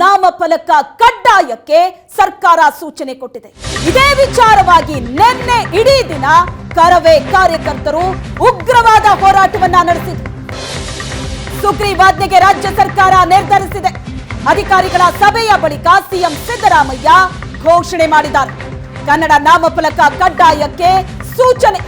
ನಾಮಫಲಕ ಕಡ್ಡಾಯಕ್ಕೆ ಸರ್ಕಾರ ಸೂಚನೆ ಕೊಟ್ಟಿದೆ. ಇದೇ ವಿಚಾರವಾಗಿ ನಿನ್ನೆ ಇಡೀ ದಿನ ಕರವೇ ಕಾರ್ಯಕರ್ತರು ಉಗ್ರವಾದ ಹೋರಾಟವನ್ನ ನಡೆಸಿದ್ರು. ಸುಗ್ರೀವಾಜ್ಞೆಗೆ ರಾಜ್ಯ ಸರ್ಕಾರ ನಿರ್ಧರಿಸಿದೆ. ಅಧಿಕಾರಿಗಳ ಸಭೆಯ ಬಳಿಕ ಸಿಎಂ ಸಿದ್ದರಾಮಯ್ಯ ಘೋಷಣೆ ಮಾಡಿದ್ದಾರೆ. ಕನ್ನಡ ನಾಮಫಲಕ ಕಡ್ಡಾಯಕ್ಕೆ ಸೂಚನೆ.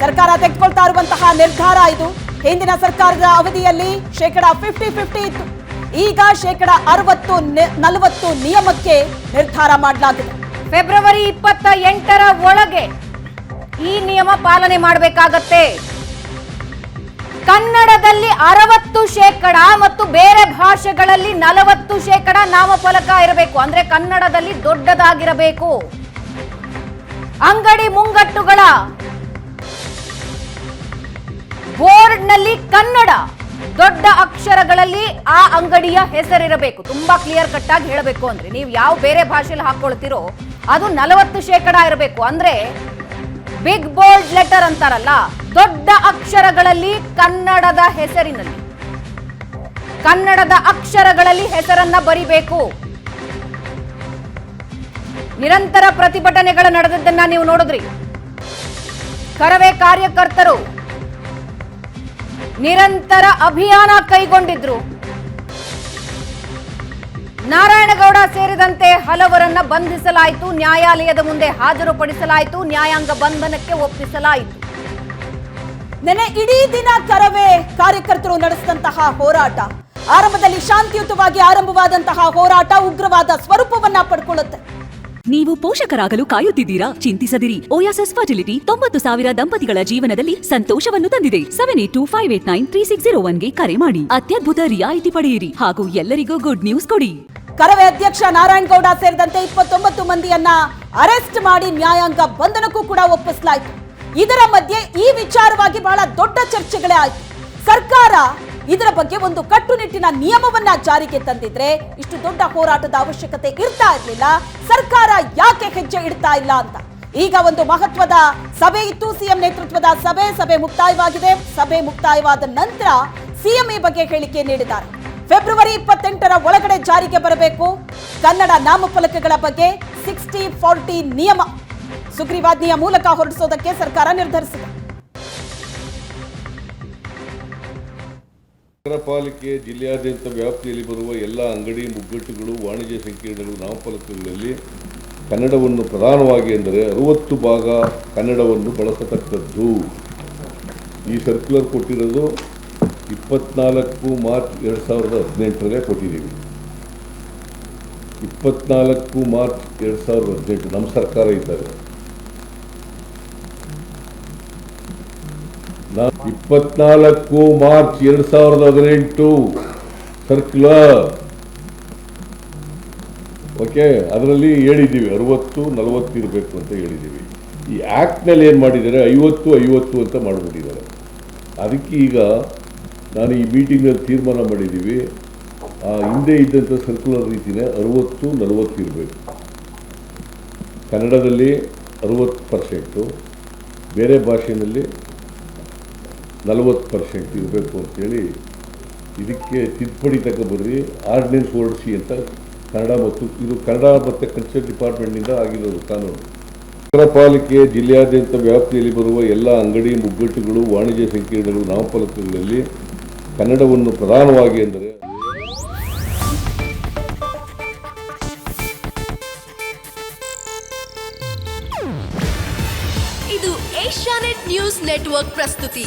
ಸರ್ಕಾರ ತೆಗೆದುಕೊಳ್ತಾ ಇರುವಂತಹ ನಿರ್ಧಾರ ಇದು. ಹಿಂದಿನ ಸರ್ಕಾರದ ಅವಧಿಯಲ್ಲಿ ಶೇಕಡ ಫಿಫ್ಟಿ ಫಿಫ್ಟಿ ಇತ್ತು. ಈಗ ಶೇಕಡ ಅರವತ್ತು ನಲವತ್ತು ನಿಯಮಕ್ಕೆ ನಿರ್ಧಾರ ಮಾಡಲಾಗಿದೆ. ಫೆಬ್ರವರಿ ಇಪ್ಪತ್ತ ಎಂಟರ ಒಳಗೆ ಈ ನಿಯಮ ಪಾಲನೆ ಮಾಡಬೇಕಾಗತ್ತೆ. ಕನ್ನಡದಲ್ಲಿ ಅರವತ್ತು ಶೇಕಡ ಮತ್ತು ಬೇರೆ ಭಾಷೆಗಳಲ್ಲಿ ನಲವತ್ತು ಶೇಕಡ ನಾಮಫಲಕ ಇರಬೇಕು. ಅಂದ್ರೆ ಕನ್ನಡದಲ್ಲಿ ದೊಡ್ಡದಾಗಿರಬೇಕು. ಅಂಗಡಿ ಮುಂಗಟ್ಟುಗಳ ಬೋರ್ಡ್ನಲ್ಲಿ ಕನ್ನಡ. ದೊಡ್ಡ ಅಕ್ಷರಗಳಲ್ಲಿ ಆ ಅಂಗಡಿಯ ಹೆಸರಿರಬೇಕು. ತುಂಬಾ ಕ್ಲಿಯರ್ ಕಟ್ ಆಗಿ ಹೇಳಬೇಕು ಅಂದ್ರೆ, ನೀವು ಯಾವ ಬೇರೆ ಭಾಷೆಯಲ್ಲಿ ಹಾಕೊಳ್ತಿರೋ ಅದು ನಲವತ್ತು ಶೇಕಡ ಇರಬೇಕು. ಅಂದ್ರೆ ಬಿಗ್ ಬೋಲ್ಡ್ ಲೆಟರ್ ಅಂತಾರಲ್ಲ, ದೊಡ್ಡ ಅಕ್ಷರಗಳಲ್ಲಿ ಕನ್ನಡದ ಹೆಸರಿನಲ್ಲಿ. ಕನ್ನಡದ ಅಕ್ಷರಗಳಲ್ಲಿ ಹೆಸರನ್ನ ಬರಿಬೇಕು. ನಿರಂತರ ಪ್ರತಿಭಟನೆಗಳು ನಡೆದದ್ದನ್ನ ನೀವು ನೋಡಿದ್ರಿ. ಕರವೇ ಕಾರ್ಯಕರ್ತರು ನಿರಂತರ ಅಭಿಯಾನ ಕೈಗೊಂಡಿದ್ರು. ನಾರಾಯಣಗೌಡ ಸೇರಿದಂತೆ ಹಲವರನ್ನ ಬಂಧಿಸಲಾಯಿತು, ನ್ಯಾಯಾಲಯದ ಮುಂದೆ ಹಾಜರುಪಡಿಸಲಾಯಿತು, ನ್ಯಾಯಾಂಗ ಬಂಧನಕ್ಕೆ ಒಪ್ಪಿಸಲಾಯಿತು. ನೆನೆ ಇಡೀ ದಿನ ಕರವೇ ಕಾರ್ಯಕರ್ತರು ನಡೆಸಿದಂತಹ ಹೋರಾಟ. ಆರಂಭದಲ್ಲಿ ಶಾಂತಿಯುತವಾಗಿ ಆರಂಭವಾದಂತಹ ಹೋರಾಟ ಉಗ್ರವಾದ ಸ್ವರೂಪವನ್ನ ಪಡ್ಕೊಳ್ಳುತ್ತೆ. ನೀವು ಪೋಷಕರಾಗಲು ಕಾಯುತ್ತಿದ್ದೀರಾ? ಚಿಂತಿಸದಿರಿ. ಓಯಾಸಸ್ ಫರ್ಟಿಲಿಟಿ ತೊಂಬತ್ತು ಸಾವಿರ ದಂಪತಿಗಳ ಜೀವನದಲ್ಲಿ ಸಂತೋಷವನ್ನು ತಂದಿದೆ. Seven eight two five eight nine three six zero ಒನ್ಗೆ ಕರೆ ಮಾಡಿ. ಅತ್ಯದ್ಭುತ ರಿಯಾಯಿತಿ ಪಡೆಯಿರಿ ಹಾಗೂ ಎಲ್ಲರಿಗೂ ಗುಡ್ ನ್ಯೂಸ್ ಕೊಡಿ. ಕರವೇ ಅಧ್ಯಕ್ಷ ನಾರಾಯಣಗೌಡ ಸೇರಿದಂತೆ ಇಪ್ಪತ್ತೊಂಬತ್ತು ಮಂದಿಯನ್ನ ಅರೆಸ್ಟ್ ಮಾಡಿ ನ್ಯಾಯಾಂಗ ಬಂಧನಕ್ಕೂ ಕೂಡ ಒಪ್ಪಿಸಲಾಯಿತು. ಇದರ ಮಧ್ಯೆ ಈ ವಿಚಾರವಾಗಿ ಬಹಳ ದೊಡ್ಡ ಚರ್ಚೆಗಳೇ ಆಯಿತು. ಸರ್ಕಾರ ಇದರ ಬಗ್ಗೆ ಒಂದು ಕಟ್ಟುನಿಟ್ಟಿನ ನಿಯಮವನ್ನ ಜಾರಿಗೆ ತಂದಿದ್ರೆ ಇಷ್ಟು ದೊಡ್ಡ ಹೋರಾಟದ ಅವಶ್ಯಕತೆ ಇರ್ತಾ ಇರಲಿಲ್ಲ. ಸರ್ಕಾರ ಯಾಕೆ ಹೆಜ್ಜೆ ಇಡ್ತಾ ಇಲ್ಲ ಅಂತ. ಈಗ ಒಂದು ಮಹತ್ವದ ಸಭೆ ಇತ್ತು. ಸಿಎಂ ನೇತೃತ್ವದ ಸಭೆ ಸಭೆ ಮುಕ್ತಾಯವಾಗಿದೆ. ಸಭೆ ಮುಕ್ತಾಯವಾದ ನಂತರ ಸಿಎಂ ಈ ಬಗ್ಗೆ ಹೇಳಿಕೆ ನೀಡಿದ್ದಾರೆ. ಫೆಬ್ರವರಿ ಇಪ್ಪತ್ತೆಂಟರ ಒಳಗಡೆ ಜಾರಿಗೆ ಬರಬೇಕು. ಕನ್ನಡ ನಾಮಫಲಕಗಳ ಬಗ್ಗೆ ಸಿಕ್ಸ್ಟಿ ಫಾರ್ಟಿ ನಿಯಮ. ಸುಗ್ರೀವಾಜ್ಞೆಯ ಮೂಲಕ ಹೊರಡಿಸೋದಕ್ಕೆ ಸರ್ಕಾರ ನಿರ್ಧರಿಸಿದೆ. ನಗರ ಪಾಲಿಕೆ ಜಿಲ್ಲೆಯಾದ್ಯಂತ ವ್ಯಾಪ್ತಿಯಲ್ಲಿ ಬರುವ ಎಲ್ಲ ಅಂಗಡಿ, ಮುಗ್ಗಟ್ಟುಗಳು, ವಾಣಿಜ್ಯ ಸಂಕೀರ್ಣಗಳು ನಾಮಫಲಕಗಳಲ್ಲಿ ಕನ್ನಡವನ್ನು ಪ್ರಧಾನವಾಗಿ ಎಂದರೆ ಅರುವತ್ತು ಭಾಗ ಕನ್ನಡವನ್ನು ಬಳಸತಕ್ಕದ್ದು. ಈ ಸರ್ಕ್ಯುಲರ್ ಕೊಟ್ಟಿರೋದು ಇಪ್ಪತ್ನಾಲ್ಕು ಮಾರ್ಚ್ ಎರಡು ಸಾವಿರದ ಹದಿನೆಂಟರಲ್ಲೇ ಕೊಟ್ಟಿದ್ದೀವಿ. ಇಪ್ಪತ್ನಾಲ್ಕು ಮಾರ್ಚ್ ಎರಡು ಸಾವಿರದ ಹದಿನೆಂಟು, ನಮ್ಮ ಸರ್ಕಾರ ಇದ್ದಾಗ ಇಪ್ಪತ್ನಾಲ್ಕು ಮಾರ್ಚ್ ಎರಡು ಸಾವಿರದ ಹದಿನೆಂಟು ಸರ್ಕ್ಯುಲರ್ ಓಕೆ ಅದರಲ್ಲಿ ಹೇಳಿದ್ದೀವಿ, ಅರವತ್ತು, ನಲವತ್ತು ಇರಬೇಕು ಅಂತ ಹೇಳಿದ್ದೀವಿ. ಈ ಆ್ಯಕ್ಟ್ನಲ್ಲಿ ಏನು ಮಾಡಿದ್ದಾರೆ? ಐವತ್ತು ಐವತ್ತು ಅಂತ ಮಾಡಿಬಿಟ್ಟಿದ್ದಾರೆ. ಅದಕ್ಕೆ ಈಗ ನಾನು ಈ ಮೀಟಿಂಗಲ್ಲಿ ತೀರ್ಮಾನ ಮಾಡಿದ್ದೀವಿ. ಆ, ಹಿಂದೆ ಇದ್ದಂಥ ಸರ್ಕ್ಯುಲರ್ ರೀತಿನೇ ಅರವತ್ತು, ನಲವತ್ತು ಇರಬೇಕು. ಕನ್ನಡದಲ್ಲಿ ಅರುವತ್ತು ಪರ್ಸೆಂಟು ಬೇರೆ ಭಾಷೆಯಲ್ಲಿ ನಲವತ್ತು ಪರ್ಸೆಂಟ್ ಇರಬೇಕು ಅಂತೇಳಿ ಇದಕ್ಕೆ ತಿದ್ದುಪಡಿ ತಗೊಬರ್ರಿ. ಆರ್ಡಿನೆನ್ಸ್ ಹೊರಡಿಸಿ ಅಂತ ಕನ್ನಡ ಮತ್ತು ಇದು ಕನ್ನಡ ಮತ್ತು ಕಲ್ಚರ್ ಡಿಪಾರ್ಟ್ಮೆಂಟ್ನಿಂದ ಆಗಿರೋದು ಕಾನೂನು ನಗರ ಪಾಲಿಕೆ ಜಿಲ್ಲೆಯಾದ್ಯಂತ ವ್ಯಾಪ್ತಿಯಲ್ಲಿ ಬರುವ ಎಲ್ಲ ಅಂಗಡಿ ಮುಗ್ಗಟ್ಟುಗಳು, ವಾಣಿಜ್ಯ ಸಂಕೀರ್ಣಗಳು ನಾಮಫಲಕಗಳಲ್ಲಿ ಕನ್ನಡವನ್ನು ಪ್ರಧಾನವಾಗಿ ಎಂದರೆ ಇದು ಏಷ್ಯಾನೆಟ್ ನ್ಯೂಸ್ ನೆಟ್ವರ್ಕ್ ಪ್ರಸ್ತುತಿ.